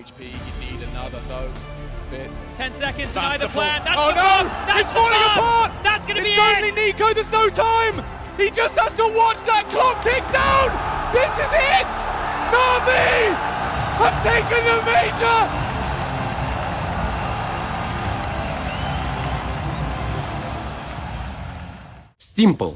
HP, you need another though. Bit. 10 seconds, That's neither the plan. That's Oh the no! That's It's the falling fault. apart! That's going to be It's it. only Nico, there's no time! He just has to watch that clock tick down! This is it! Navi have taken the major! Сімпл.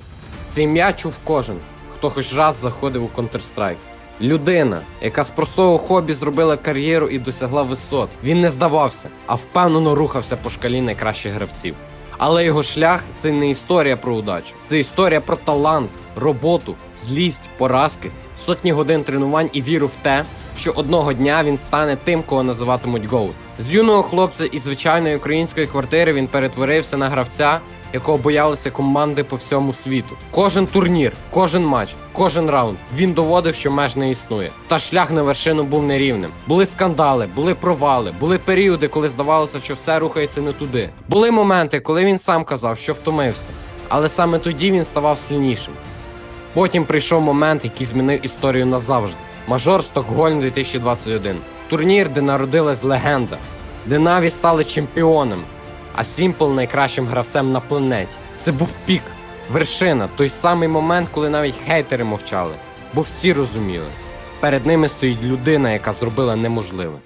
Це ім'я чув кожен, хто хоч раз заходив у Counter-Strike. Людина, яка з простого хобі зробила кар'єру і досягла висот. Він не здавався, а впевнено рухався по шкалі найкращих гравців. Але його шлях це не історія про удачу, це історія про талант, роботу, злість, поразки, сотні годин тренувань і віру в те, що одного дня він стане тим, кого називатимуть GOAT. З юного хлопця із звичайної української квартири він перетворився на гравця, якого боялися команди по всьому світу. Кожен турнір, кожен матч, кожен раунд він доводив, що меж не існує. Та шлях на вершину був нерівним. Були скандали, були провали, були періоди, коли здавалося, що все рухається не туди. Були моменти, коли він сам казав, що втомився. Але саме тоді він ставав сильнішим. Потім прийшов момент, який змінив історію назавжди. Мажор Стокгольм 2021. Турнір, де народилась легенда, де Наві стали чемпіоном, а Сімпл найкращим гравцем на планеті. Це був пік, вершина, той самий момент, коли навіть хейтери мовчали, бо всі розуміли. Перед ними стоїть людина, яка зробила неможливе.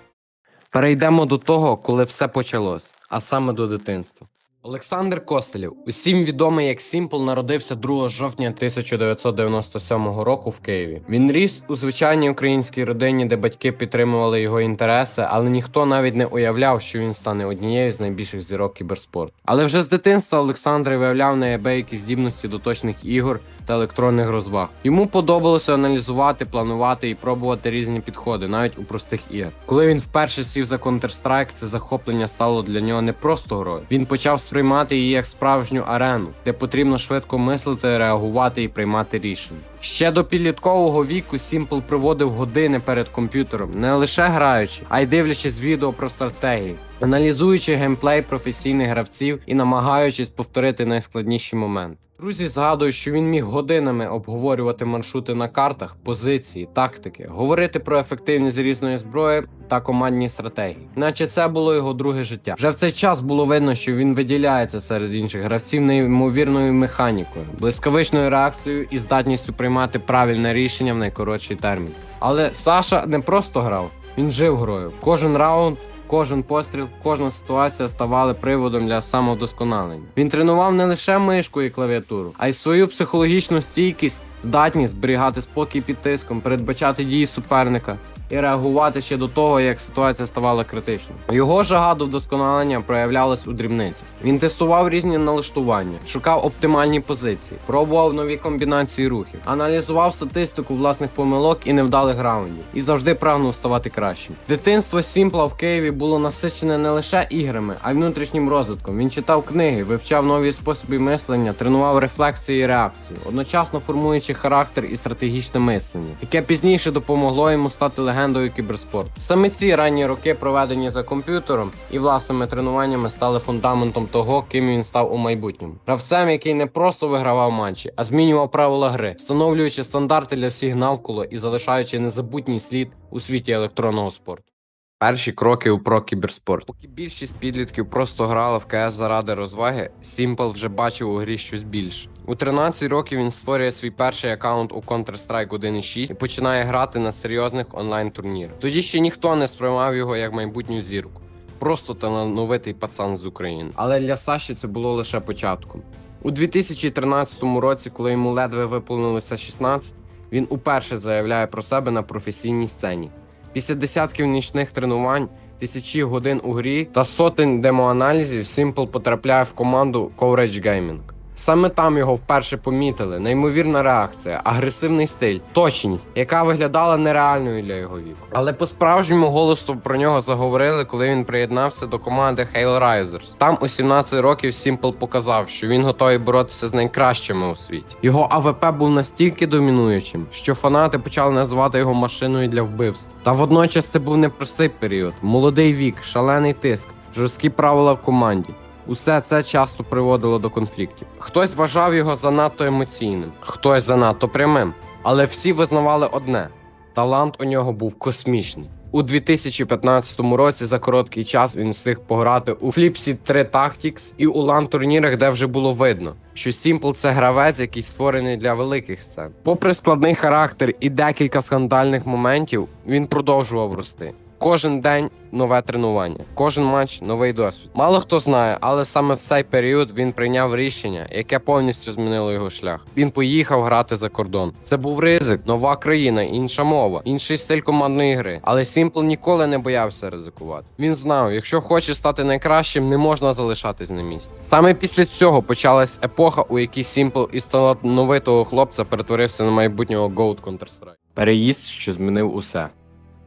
Перейдемо до того, коли все почалось, а саме до дитинства. Олександр Костелєв, усім відомий як Сімпл, народився 2 жовтня 1997 року в Києві. Він ріс у звичайній українській родині, де батьки підтримували його інтереси, але ніхто навіть не уявляв, що він стане однією з найбільших зірок кіберспорту. Але вже з дитинства Олександр виявляв неабиякі здібності до точних ігор та електронних розваг. Йому подобалося аналізувати, планувати і пробувати різні підходи, навіть у простих ігр. Коли він вперше сів за Counter-Strike, це захоплення стало для нього не просто грою. Він почав сприймати її як справжню арену, де потрібно швидко мислити, реагувати і приймати рішення. Ще до підліткового віку Сімпл проводив години перед комп'ютером, не лише граючи, а й дивлячись відео про стратегії, аналізуючи геймплей професійних гравців і намагаючись повторити найскладніші моменти. Друзі згадують, що він міг годинами обговорювати маршрути на картах, позиції, тактики, говорити про ефективність різної зброї та командні стратегії. Наче це було його друге життя. Вже в цей час було видно, що він виділяється серед інших гравців неймовірною механікою, блискавичною реакцією і здатністю приймати правильне рішення в найкоротший термін. Але Саша не просто грав, він жив грою. Кожен раунд. Кожен постріл, кожна ситуація ставали приводом для самовдосконалення. Він тренував не лише мишку і клавіатуру, а й свою психологічну стійкість, здатність зберігати спокій під тиском, передбачати дії суперника і реагувати ще до того, як ситуація ставала критичною. Його жага до вдосконалення проявлялась у дрібниці. Він тестував різні налаштування, шукав оптимальні позиції, пробував нові комбінації рухів, аналізував статистику власних помилок і невдалих раундів, і завжди прагнув ставати кращим. Дитинство Сімпла в Києві було насичене не лише іграми, а й внутрішнім розвитком. Він читав книги, вивчав нові способи мислення, тренував рефлексії і реакцію, одночасно формуючи характер і стратегічне мислення, яке пізніше допомогло йому стати легендою кіберспорту. Саме ці ранні роки, проведені за комп'ютером і власними тренуваннями, стали фундаментом того, ким він став у майбутньому. Гравцем, який не просто вигравав матчі, а змінював правила гри, встановлюючи стандарти для всіх навколо і залишаючи незабутній слід у світі електронного спорту. Перші кроки у про кіберспорт. Поки більшість підлітків просто грала в КС заради розваги, Сімпл вже бачив у грі щось більше. У 13 років він створює свій перший аккаунт у Counter-Strike 1.6 і починає грати на серйозних онлайн-турнірах. Тоді ще ніхто не сприймав його як майбутню зірку. Просто талановитий пацан з України. Але для Саші це було лише початком. У 2013 році, коли йому ледве виповнилося 16, він уперше заявляє про себе на професійній сцені. Після десятків нічних тренувань, тисячі годин у грі та сотень демоаналізів Simple потрапляє в команду Coverage Gaming. Саме там його вперше помітили. Неймовірна реакція, агресивний стиль, точність, яка виглядала нереальною для його віку. Але по-справжньому голосно про нього заговорили, коли він приєднався до команди Hail Risers. Там у 17 років Simple показав, що він готовий боротися з найкращими у світі. Його АВП був настільки домінуючим, що фанати почали називати його машиною для вбивств. Та водночас це був непростий період, молодий вік, шалений тиск, жорсткі правила в команді. Усе це часто приводило до конфліктів. Хтось вважав його занадто емоційним, хтось занадто прямим. Але всі визнавали одне: талант у нього був космічний. У 2015 році за короткий час він встиг пограти у Flipsy 3 Tactics і у лан турнірах, де вже було видно, що Сімпл це гравець, який створений для великих сцен. Попри складний характер і декілька скандальних моментів, він продовжував рости. Кожен день нове тренування, кожен матч новий досвід. Мало хто знає, але саме в цей період він прийняв рішення, яке повністю змінило його шлях. Він поїхав грати за кордон. Це був ризик, нова країна, інша мова, інший стиль командної гри. Але Сімпл ніколи не боявся ризикувати. Він знав, якщо хоче стати найкращим, не можна залишатись на місці. Саме після цього почалась епоха, у якій Сімпл із талановитого хлопця перетворився на майбутнього GOAT Counter-Strike. Переїзд, що змінив усе.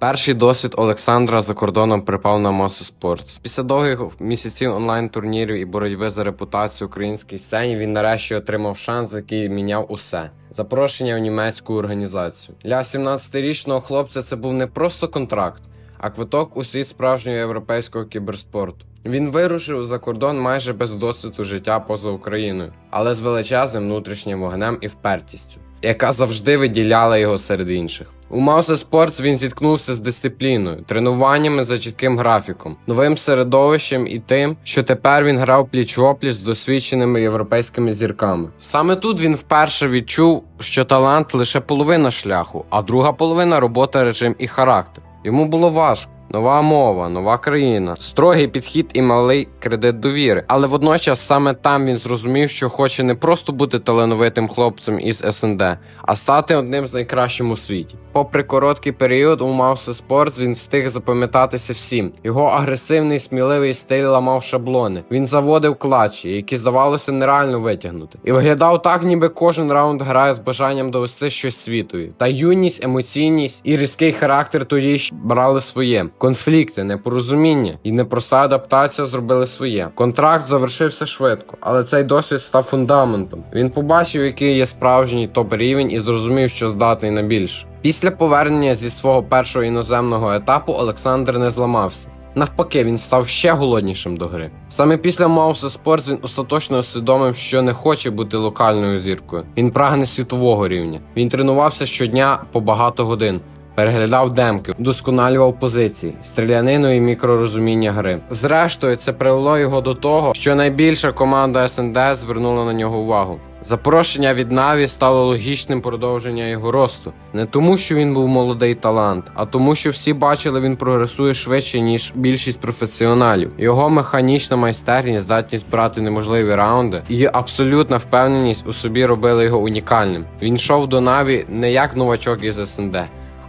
Перший досвід Олександра за кордоном припав на Мосе Спорт. Після довгих місяців онлайн турнірів і боротьби за репутацію українській сцені він нарешті отримав шанс, який міняв усе. Запрошення в німецьку організацію. Для 17-річного хлопця це був не просто контракт, а квиток у світ справжнього європейського кіберспорту. Він вирушив за кордон майже без досвіду життя поза Україною, але з величезним внутрішнім вогнем і впертістю, яка завжди виділяла його серед інших. У Маусе Спортс він зіткнувся з дисципліною, тренуваннями за чітким графіком, новим середовищем і тим, що тепер він грав пліч-опліч з досвідченими європейськими зірками. Саме тут він вперше відчув, що талант лише половина шляху, а друга половина робота, режим і характер. Йому було важко. Нова мова, нова країна, строгий підхід і малий кредит довіри. Але водночас саме там він зрозумів, що хоче не просто бути талановитим хлопцем із СНД, а стати одним з найкращих у світі. Попри короткий період у Маусе Спортс він встиг запам'ятатися всім. Його агресивний, сміливий стиль ламав шаблони. Він заводив клатчі, які здавалося нереально витягнути, і виглядав так, ніби кожен раунд грає з бажанням довести щось світові. Та юність, емоційність і різкий характер тоді ж брали своє. Конфлікти, непорозуміння і непроста адаптація зробили своє. Контракт завершився швидко, але цей досвід став фундаментом. Він побачив, який є справжній топ рівень, і зрозумів, що здатний на більше. Після повернення зі свого першого іноземного етапу Олександр не зламався. Навпаки, він став ще голоднішим до гри. Саме після Мауса Спортс він остаточно усвідомив, що не хоче бути локальною зіркою. Він прагне світового рівня. Він тренувався щодня по багато годин. Переглядав демки, удосконалював позиції, стрілянину і мікророзуміння гри. Зрештою, це привело його до того, що найбільша команда СНД звернула на нього увагу. Запрошення від Наві стало логічним продовженням його росту. Не тому, що він був молодий талант, а тому, що всі бачили, він прогресує швидше, ніж більшість професіоналів. Його механічна майстерність, здатність брати неможливі раунди і абсолютна впевненість у собі робили його унікальним. Він йшов до Наві не як новачок із СНД.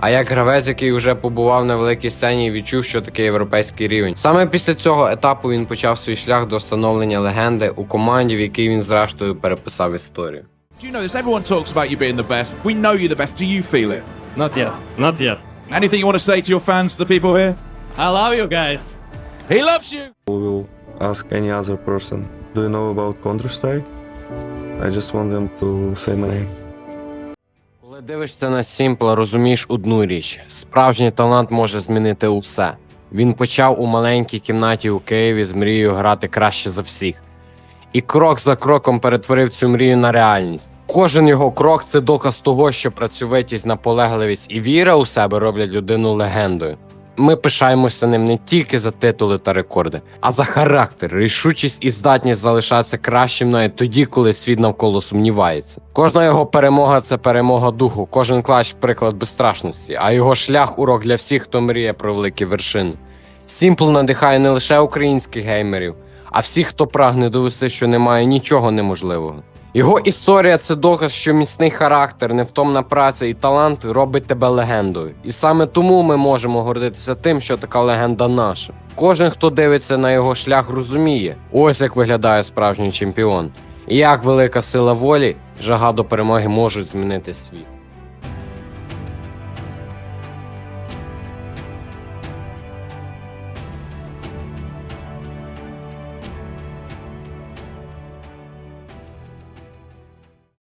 А як гравець, який вже побував на великій сцені і відчув, що таке європейський рівень. Саме після цього етапу він почав свій шлях до встановлення легенди у команді, в якій він зрештою переписав історію. Do you know this? Everyone talks about you being the best. We know you're the best. Do you feel it? Not yet. Not yet. Anything you want to say to your fans, the people here? I love you guys. He loves you. will ask any other person, Do you know about Counter Strike? I just want them to say my name. Дивишся на Сімпла, розумієш одну річ: справжній талант може змінити усе. Він почав у маленькій кімнаті у Києві з мрією грати краще за всіх. І крок за кроком перетворив цю мрію на реальність. Кожен його крок це доказ того, що працьовитість, наполегливість і віра у себе роблять людину легендою. Ми пишаємося ним не тільки за титули та рекорди, а за характер, рішучість і здатність залишатися кращим навіть тоді, коли світ навколо сумнівається. Кожна його перемога це перемога духу, кожен клач приклад безстрашності, а його шлях урок для всіх, хто мріє про великі вершини. Сімпл надихає не лише українських геймерів, а всіх, хто прагне довести, що немає нічого неможливого. Його історія це доказ, що міцний характер, невтомна праця і талант робить тебе легендою. І саме тому ми можемо гордитися тим, що така легенда наша. Кожен, хто дивиться на його шлях, розуміє, ось як виглядає справжній чемпіон. І як велика сила волі, жага до перемоги можуть змінити світ.